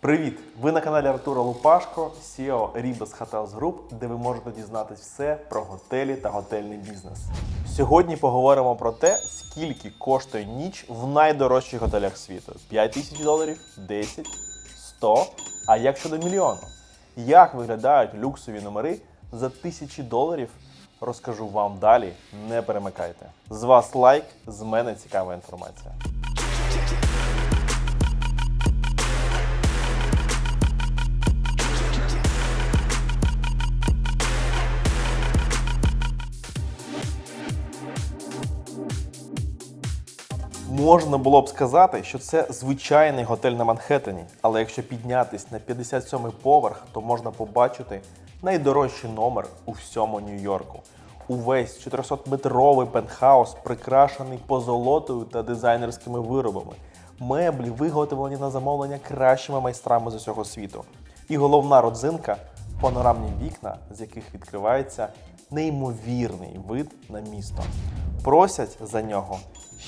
Привіт! Ви на каналі Артура Лупашко, CEO Ribas Hotels Group, де ви можете дізнатись все про готелі та готельний бізнес. Сьогодні поговоримо про те, скільки коштує ніч в найдорожчих готелях світу: 5 тисяч доларів, 10, 100, а як щодо мільйону? Як виглядають люксові номери за тисячі доларів? Розкажу вам далі. Не перемикайте. З вас лайк, з мене цікава інформація. Можна було б сказати, що це звичайний готель на Манхеттені, але якщо піднятись на 57-й поверх, то можна побачити найдорожчий номер у всьому Нью-Йорку. Увесь 400-метровий пентхаус прикрашений позолотою та дизайнерськими виробами. Меблі виготовлені на замовлення кращими майстрами з усього світу. І головна родзинка панорамні вікна, з яких відкривається неймовірний вид на місто. Просять за нього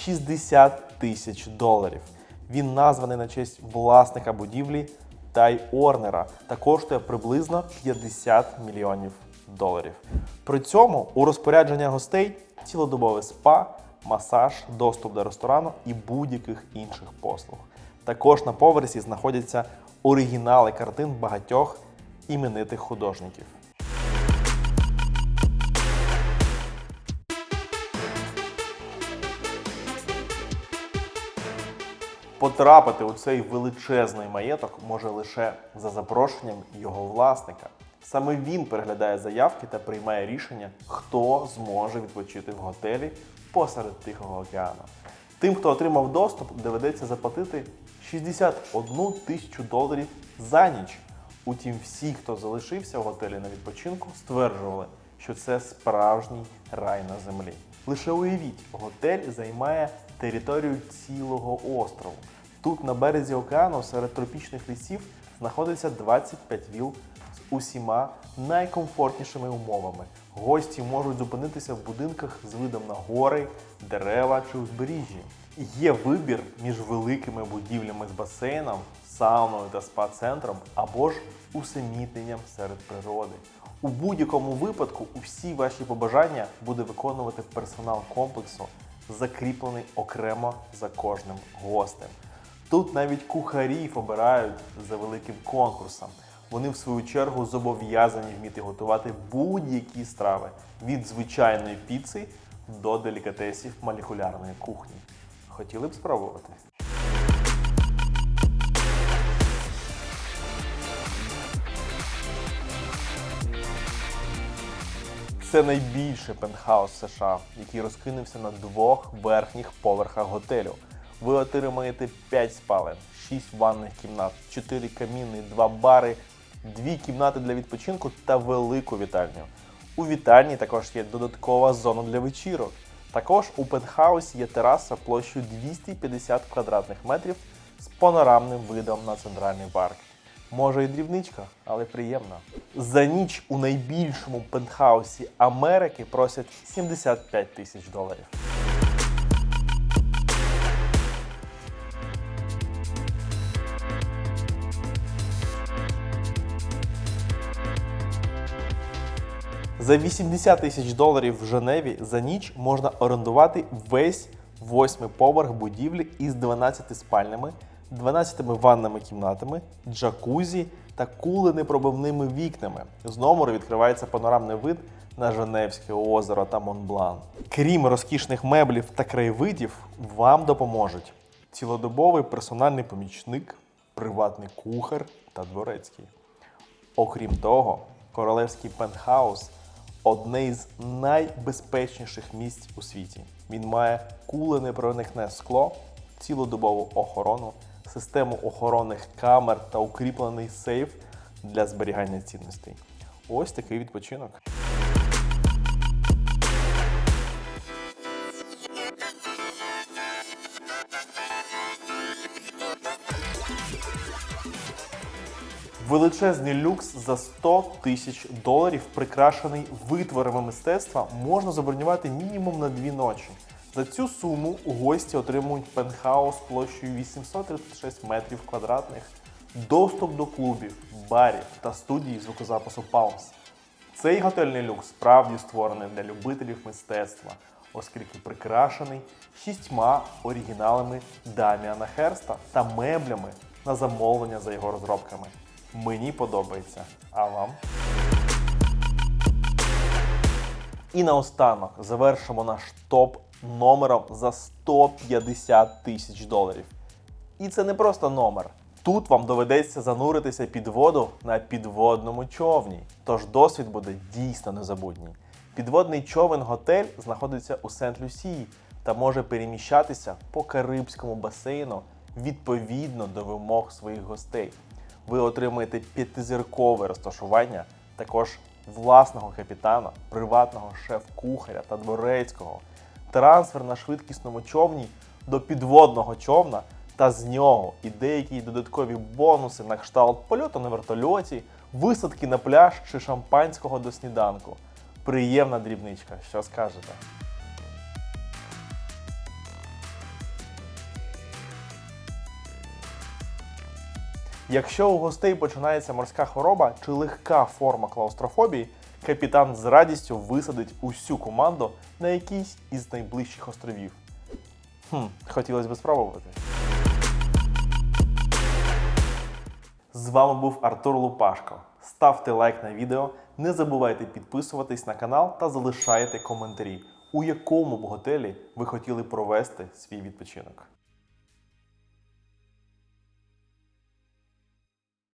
60 тисяч доларів. Він названий на честь власника будівлі Тай Орнера та коштує приблизно 50 мільйонів доларів. При цьому у розпорядження гостей цілодобове спа, масаж, доступ до ресторану і будь-яких інших послуг. Також на поверсі знаходяться оригінали картин багатьох іменитих художників. Потрапити у цей величезний маєток може лише за запрошенням його власника. Саме він переглядає заявки та приймає рішення, хто зможе відпочити в готелі посеред Тихого океану. Тим, хто отримав доступ, доведеться заплатити 61 тисячу доларів за ніч. Утім, всі, хто залишився в готелі на відпочинку, стверджували, що це справжній рай на землі. Лише уявіть, готель займає територію цілого острову. Тут на березі океану серед тропічних лісів знаходиться 25 віл з усіма найкомфортнішими умовами. Гості можуть зупинитися в будинках з видом на гори, дерева чи узбережжі. Є вибір між великими будівлями з басейном, сауною та спа-центром або ж усамітненням серед природи. У будь-якому випадку усі ваші побажання буде виконувати персонал комплексу, закріплений окремо за кожним гостем. Тут навіть кухарів обирають за великим конкурсом. Вони, в свою чергу, зобов'язані вміти готувати будь-які страви від звичайної піци до делікатесів молекулярної кухні. Хотіли б спробувати? Це найбільший пентхаус США, який розкинувся на двох верхніх поверхах готелю. Ви отримаєте 5 спалень, 6 ванних кімнат, 4 каміни, 2 бари, 2 кімнати для відпочинку та велику вітальню. У вітальні також є додаткова зона для вечірок. Також у пентхаусі є тераса площею 250 квадратних метрів з панорамним видом на центральний парк. Може і дрібничка, але приємна. За ніч у найбільшому пентхаусі Америки просять 75 тисяч доларів. За 80 тисяч доларів в Женеві за ніч можна орендувати весь восьмий поверх будівлі із 12 спальнями, 12 ванними кімнатами, джакузі та куленепробивними вікнами. З номеру відкривається панорамний вид на Женевське озеро та Монблан. Крім розкішних меблів та краєвидів, вам допоможуть цілодобовий персональний помічник, приватний кухар та дворецький. Окрім того, королевський пентхаус одне із найбезпечніших місць у світі. Він має куленепроникне скло, цілодобову охорону, систему охоронних камер та укріплений сейф для зберігання цінностей. Ось такий відпочинок. Величезний люкс за 100 тисяч доларів, прикрашений витворами мистецтва, можна забронювати мінімум на дві ночі. За цю суму гості отримують пентхаус площею 836 метрів квадратних доступ до клубів, барів та студії звукозапису Palms. Цей готельний люкс справді створений для любителів мистецтва, оскільки прикрашений шістьма оригіналами Даміана Херста та меблями на замовлення за його розробками. Мені подобається. А вам? І наостанок завершимо наш топ номером за 150 тисяч доларів. І це не просто номер. Тут вам доведеться зануритися під воду на підводному човні. Тож досвід буде дійсно незабутній. Підводний човен готель знаходиться у Сент-Люсії та може переміщатися по Карибському басейну відповідно до вимог своїх гостей. Ви отримаєте п'ятизіркове розташування, також власного капітана, приватного шеф-кухаря та дворецького, трансфер на швидкісному човні до підводного човна та з нього і деякі додаткові бонуси на кшталт польоту на вертольоті, висадки на пляж чи шампанського до сніданку. Приємна дрібничка, що скажете? Якщо у гостей починається морська хвороба чи легка форма клаустрофобії, капітан з радістю висадить усю команду на якийсь із найближчих островів. Хм, хотілося б спробувати. З вами був Артур Лупашко. Ставте лайк на відео, не забувайте підписуватись на канал та залишайте коментарі, у якому б готелі ви хотіли провести свій відпочинок.